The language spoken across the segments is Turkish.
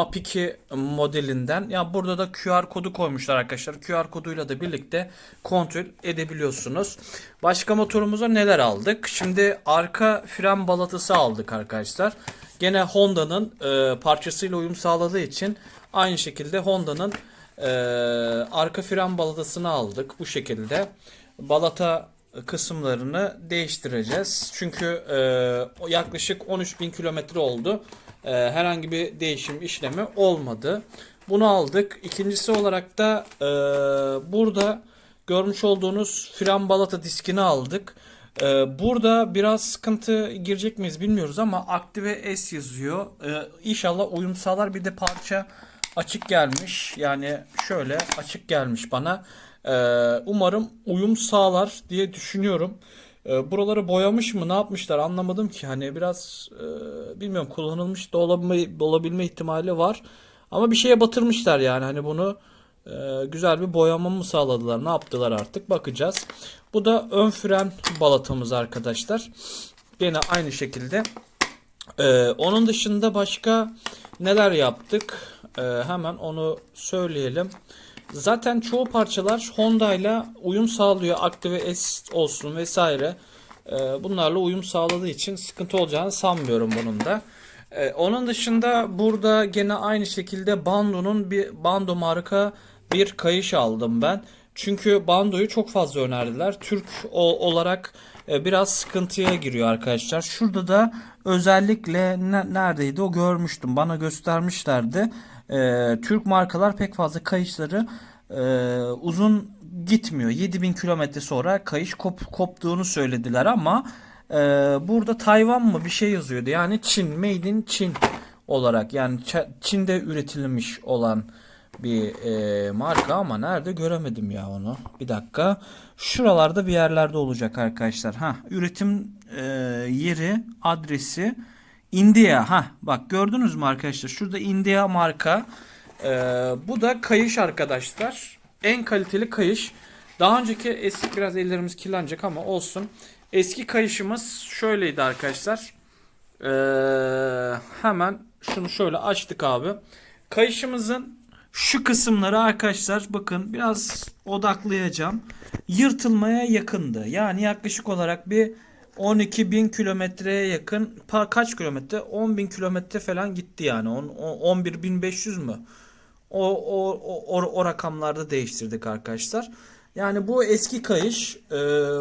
Map 2 modelinden. Ya burada da QR kodu koymuşlar arkadaşlar. QR koduyla da birlikte kontrol edebiliyorsunuz. Başka motorumuza neler aldık? Şimdi arka fren balatası aldık arkadaşlar. Gene Honda'nın e, parçasıyla uyum sağladığı için aynı şekilde Honda'nın e, arka fren balatasını aldık bu şekilde. Balata kısımlarını değiştireceğiz. Çünkü e, yaklaşık 13.000 kilometre oldu. E, herhangi bir değişim işlemi olmadı. Bunu aldık. İkincisi olarak da e, burada görmüş olduğunuz fren balata diskini aldık. E, burada biraz sıkıntı girecek miyiz bilmiyoruz ama Active S yazıyor. E, inşallah uyum sağlar. Bir de parça açık gelmiş. Yani şöyle açık gelmiş bana. Ee, umarım uyum sağlar diye düşünüyorum. Ee, buraları boyamış mı ne yapmışlar anlamadım ki. Hani biraz e, bilmiyorum kullanılmış da olabilme, olabilme ihtimali var. Ama bir şeye batırmışlar yani. Hani bunu e, güzel bir boyama mı sağladılar ne yaptılar artık bakacağız. Bu da ön fren balatamız arkadaşlar. Gene aynı şekilde. Ee, onun dışında başka neler yaptık? Ee, hemen onu söyleyelim. Zaten çoğu parçalar Honda ile uyum sağlıyor. Active S olsun vesaire. Ee, bunlarla uyum sağladığı için sıkıntı olacağını sanmıyorum bunun da. Ee, onun dışında burada gene aynı şekilde Bando'nun bir Bando marka bir kayış aldım ben. Çünkü Bando'yu çok fazla önerdiler. Türk olarak e, biraz sıkıntıya giriyor arkadaşlar. Şurada da özellikle ne- neredeydi o görmüştüm. Bana göstermişlerdi. E, Türk markalar pek fazla kayışları e, uzun gitmiyor. 7000 kilometre sonra kayış kop, koptuğunu söylediler ama e, burada Tayvan mı bir şey yazıyordu. Yani Çin, Made in Çin olarak yani Çin'de üretilmiş olan bir e, marka ama nerede göremedim ya onu. Bir dakika. Şuralarda bir yerlerde olacak arkadaşlar. Ha, üretim e, yeri, adresi India. Ha, bak gördünüz mü arkadaşlar? Şurada India marka. E, bu da kayış arkadaşlar. En kaliteli kayış. Daha önceki eski biraz ellerimiz kirlenecek ama olsun. Eski kayışımız şöyleydi arkadaşlar. Ee, hemen şunu şöyle açtık abi. Kayışımızın şu kısımları arkadaşlar bakın biraz odaklayacağım. Yırtılmaya yakındı. Yani yaklaşık olarak bir 12.000 kilometreye yakın kaç kilometre? 10.000 kilometre falan gitti yani. On- o- 11.500 mü? O, o, o, o rakamlarda değiştirdik arkadaşlar. Yani bu eski kayış. e,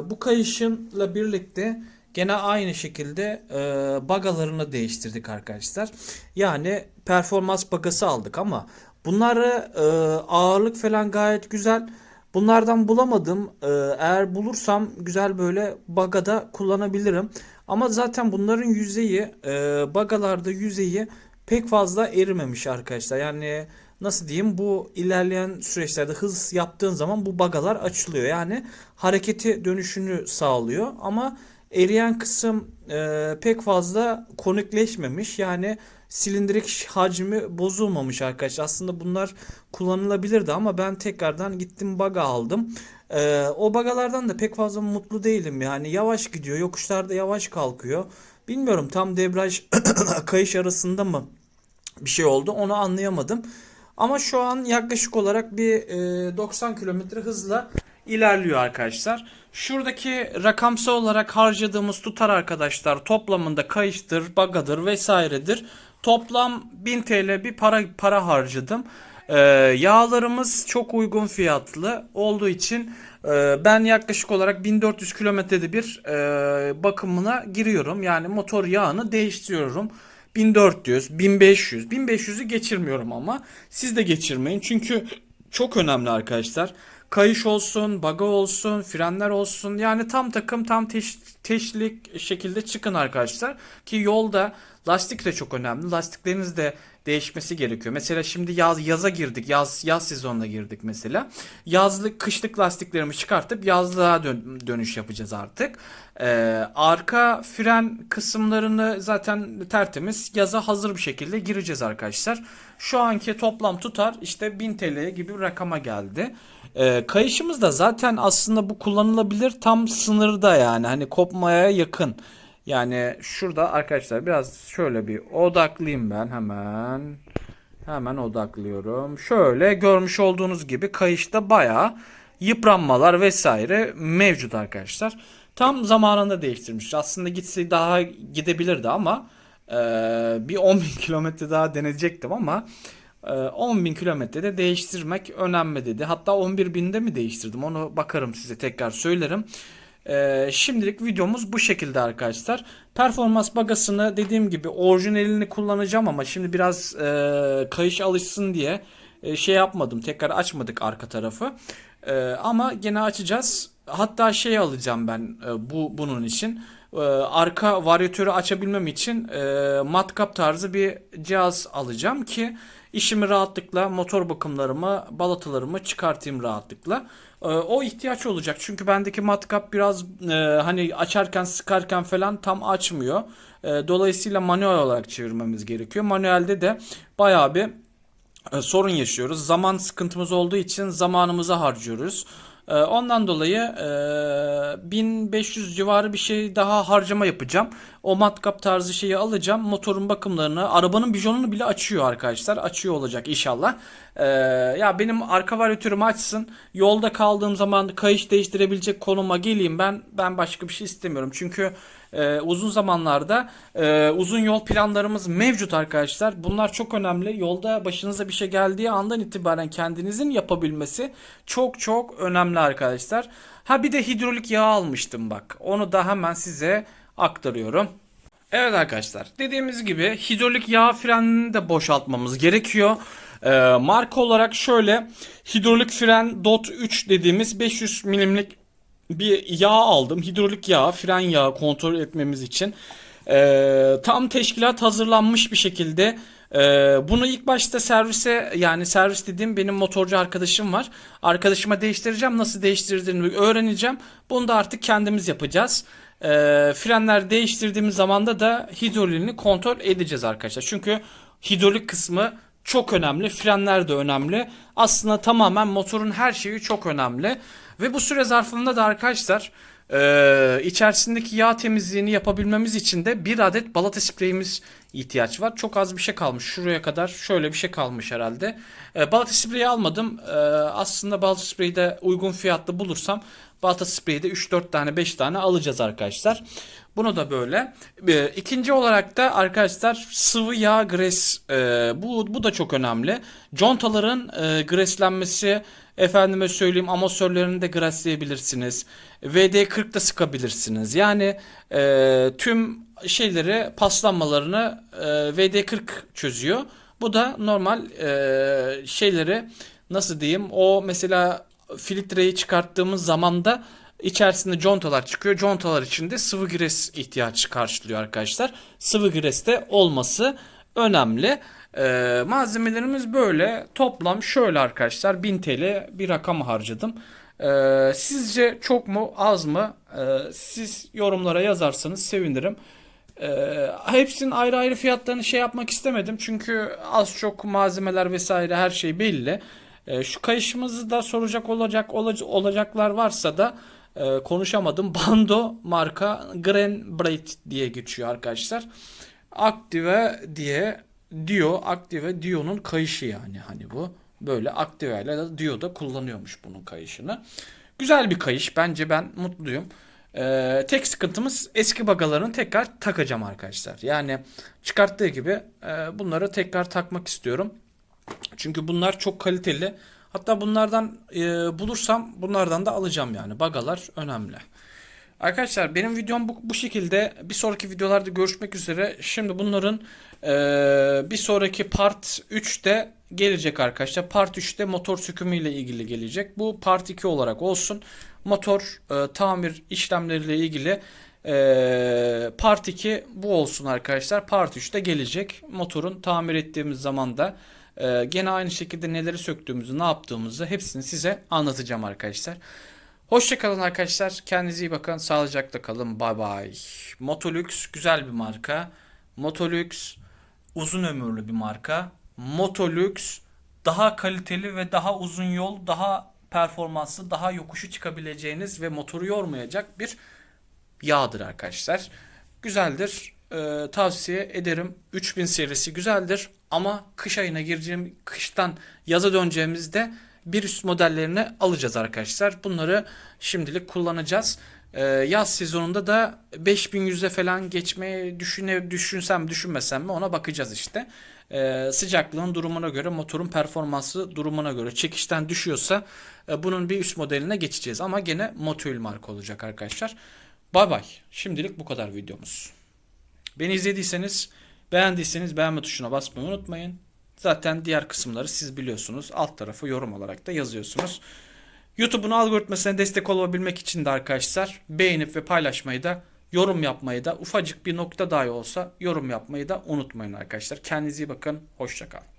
bu kayışınla birlikte gene aynı şekilde e, bagalarını değiştirdik arkadaşlar. Yani performans bagası aldık ama bunları e, ağırlık falan gayet güzel. Bunlardan bulamadım. E, eğer bulursam güzel böyle bagada kullanabilirim. Ama zaten bunların yüzeyi e, bagalarda yüzeyi pek fazla erimemiş arkadaşlar. Yani nasıl diyeyim bu ilerleyen süreçlerde hız yaptığın zaman bu bagalar açılıyor. Yani hareketi dönüşünü sağlıyor ama eriyen kısım e, pek fazla konikleşmemiş. Yani silindirik hacmi bozulmamış arkadaşlar. Aslında bunlar kullanılabilirdi ama ben tekrardan gittim baga aldım. E, o bagalardan da pek fazla mutlu değilim. Yani yavaş gidiyor. Yokuşlarda yavaş kalkıyor. Bilmiyorum tam debriyaj kayış arasında mı bir şey oldu onu anlayamadım. Ama şu an yaklaşık olarak bir e, 90 kilometre hızla ilerliyor arkadaşlar. Şuradaki rakamsal olarak harcadığımız tutar arkadaşlar toplamında kayıştır, bagadır vesairedir. Toplam 1000 TL bir para para harcadım. E, yağlarımız çok uygun fiyatlı olduğu için e, ben yaklaşık olarak 1400 kilometrede bir e, bakımına giriyorum. Yani motor yağını değiştiriyorum. 1400, 1500, 1500'ü geçirmiyorum ama siz de geçirmeyin. Çünkü çok önemli arkadaşlar. Kayış olsun, baga olsun, frenler olsun. Yani tam takım, tam teş, teşlik şekilde çıkın arkadaşlar. Ki yolda lastik de çok önemli. Lastikleriniz de değişmesi gerekiyor. Mesela şimdi yaz yaza girdik. Yaz yaz sezonuna girdik mesela. Yazlık, kışlık lastiklerimi çıkartıp yazlığa dön- dönüş yapacağız artık. Ee, arka fren kısımlarını zaten tertemiz yaza hazır bir şekilde gireceğiz arkadaşlar. Şu anki toplam tutar işte 1000 TL gibi bir rakama geldi. Ee, kayışımız da zaten aslında bu kullanılabilir tam sınırda yani hani kopmaya yakın. Yani şurada arkadaşlar biraz şöyle bir odaklayayım ben hemen. Hemen odaklıyorum. Şöyle görmüş olduğunuz gibi kayışta bayağı yıpranmalar vesaire mevcut arkadaşlar. Tam zamanında değiştirmiş. Aslında gitse daha gidebilirdi ama e, bir 10 bin kilometre daha deneyecektim ama e, 10 bin kilometrede değiştirmek önemli dedi. Hatta 11 binde mi değiştirdim onu bakarım size tekrar söylerim. Ee, şimdilik videomuz bu şekilde arkadaşlar. Performans bagasını dediğim gibi orijinalini kullanacağım ama şimdi biraz e, kayış alışsın diye e, şey yapmadım. Tekrar açmadık arka tarafı. E, ama gene açacağız. Hatta şey alacağım ben e, bu bunun için. E, arka varyatörü açabilmem için e, matkap tarzı bir cihaz alacağım ki işimi rahatlıkla motor bakımlarımı, balatalarımı çıkartayım rahatlıkla. E, o ihtiyaç olacak çünkü bendeki matkap biraz e, hani açarken sıkarken falan tam açmıyor. E, dolayısıyla manuel olarak çevirmemiz gerekiyor. Manuelde de bayağı bir e, sorun yaşıyoruz. Zaman sıkıntımız olduğu için zamanımızı harcıyoruz. E, Ondan dolayı e, 1500 civarı bir şey daha harcama yapacağım. O matkap tarzı şeyi alacağım. Motorun bakımlarını, arabanın bijonunu bile açıyor arkadaşlar. Açıyor olacak inşallah. E, ya benim arka varyatörümü açsın. Yolda kaldığım zaman kayış değiştirebilecek konuma geleyim ben. Ben başka bir şey istemiyorum. Çünkü e, uzun zamanlarda e, uzun yol planlarımız mevcut arkadaşlar. Bunlar çok önemli. Yolda başınıza bir şey geldiği andan itibaren kendinizin yapabilmesi çok çok önemli arkadaşlar. Ha bir de hidrolik yağ almıştım bak. Onu da hemen size aktarıyorum. Evet arkadaşlar dediğimiz gibi hidrolik yağ frenini de boşaltmamız gerekiyor. Ee, marka olarak şöyle hidrolik fren DOT 3 dediğimiz 500 milimlik bir yağ aldım. Hidrolik yağ, fren yağı kontrol etmemiz için. Ee, tam teşkilat hazırlanmış bir şekilde ee, bunu ilk başta servise yani servis dediğim benim motorcu arkadaşım var. Arkadaşıma değiştireceğim. Nasıl değiştirdiğini öğreneceğim. Bunu da artık kendimiz yapacağız. Ee, frenler değiştirdiğimiz zamanda da hidroliğini kontrol edeceğiz arkadaşlar. Çünkü hidrolik kısmı çok önemli. Frenler de önemli. Aslında tamamen motorun her şeyi çok önemli. Ve bu süre zarfında da arkadaşlar e, içerisindeki yağ temizliğini yapabilmemiz için de bir adet balata spreyimiz ihtiyaç var. Çok az bir şey kalmış. Şuraya kadar şöyle bir şey kalmış herhalde. E, balata spreyi almadım. E, aslında balata spreyi de uygun fiyatlı bulursam balata spreyi de 3-4 tane 5 tane alacağız arkadaşlar. Bunu da böyle. E, ikinci olarak da arkadaşlar sıvı yağ gres. E, bu, bu da çok önemli. Contaların e, greslenmesi efendime söyleyeyim amortisörlerini de gresleyebilirsiniz. VD40 da sıkabilirsiniz. Yani e, tüm şeyleri paslanmalarını e, VD40 çözüyor. Bu da normal e, şeyleri nasıl diyeyim o mesela filtreyi çıkarttığımız zaman da içerisinde contalar çıkıyor. Contalar içinde sıvı gres ihtiyaç karşılıyor arkadaşlar. Sıvı gres de olması önemli. Ee, malzemelerimiz böyle. Toplam şöyle arkadaşlar 1000 TL bir rakam harcadım. Ee, sizce çok mu az mı? Ee, siz yorumlara yazarsanız sevinirim. Ee, hepsinin ayrı ayrı fiyatlarını şey yapmak istemedim. Çünkü az çok malzemeler vesaire her şey belli. Ee, şu kayışımızı da soracak olacak olac- olacaklar varsa da e, konuşamadım. Bando marka Grand Braid diye geçiyor arkadaşlar. Aktive diye Dio, Aktive Dio'nun kayışı yani hani bu. Böyle Aktive ile de Dio da kullanıyormuş bunun kayışını. Güzel bir kayış. Bence ben mutluyum. Ee, tek sıkıntımız eski bagalarını tekrar takacağım arkadaşlar. Yani çıkarttığı gibi e, bunları tekrar takmak istiyorum. Çünkü bunlar çok kaliteli. Hatta bunlardan e, bulursam bunlardan da alacağım yani. Bagalar önemli. Arkadaşlar benim videom bu, bu şekilde. Bir sonraki videolarda görüşmek üzere. Şimdi bunların e, bir sonraki part 3'te gelecek arkadaşlar. Part 3'te motor sökümü ile ilgili gelecek. Bu part 2 olarak olsun. Motor e, tamir işlemleriyle ilgili e, part 2 bu olsun arkadaşlar. Part 3'te gelecek. Motorun tamir ettiğimiz zaman da e, gene aynı şekilde neleri söktüğümüzü, ne yaptığımızı hepsini size anlatacağım arkadaşlar. Hoşçakalın arkadaşlar. Kendinize iyi bakın. Sağlıcakla kalın. Bay bay. Motolux güzel bir marka. Motolux uzun ömürlü bir marka. Motolux daha kaliteli ve daha uzun yol, daha performanslı, daha yokuşu çıkabileceğiniz ve motoru yormayacak bir yağdır arkadaşlar. Güzeldir. Ee, tavsiye ederim. 3000 serisi güzeldir. Ama kış ayına gireceğim, kıştan yaza döneceğimizde bir üst modellerini alacağız arkadaşlar. Bunları şimdilik kullanacağız. Ee, yaz sezonunda da 5100'e falan geçmeyi düşüne, düşünsem düşünmesem mi ona bakacağız işte. Ee, sıcaklığın durumuna göre motorun performansı durumuna göre çekişten düşüyorsa e, bunun bir üst modeline geçeceğiz. Ama gene Motul marka olacak arkadaşlar. Bay bay. Şimdilik bu kadar videomuz. Beni izlediyseniz beğendiyseniz beğenme tuşuna basmayı unutmayın. Zaten diğer kısımları siz biliyorsunuz. Alt tarafı yorum olarak da yazıyorsunuz. YouTube'un algoritmasına destek olabilmek için de arkadaşlar beğenip ve paylaşmayı da yorum yapmayı da ufacık bir nokta dahi olsa yorum yapmayı da unutmayın arkadaşlar. Kendinize iyi bakın. Hoşçakalın.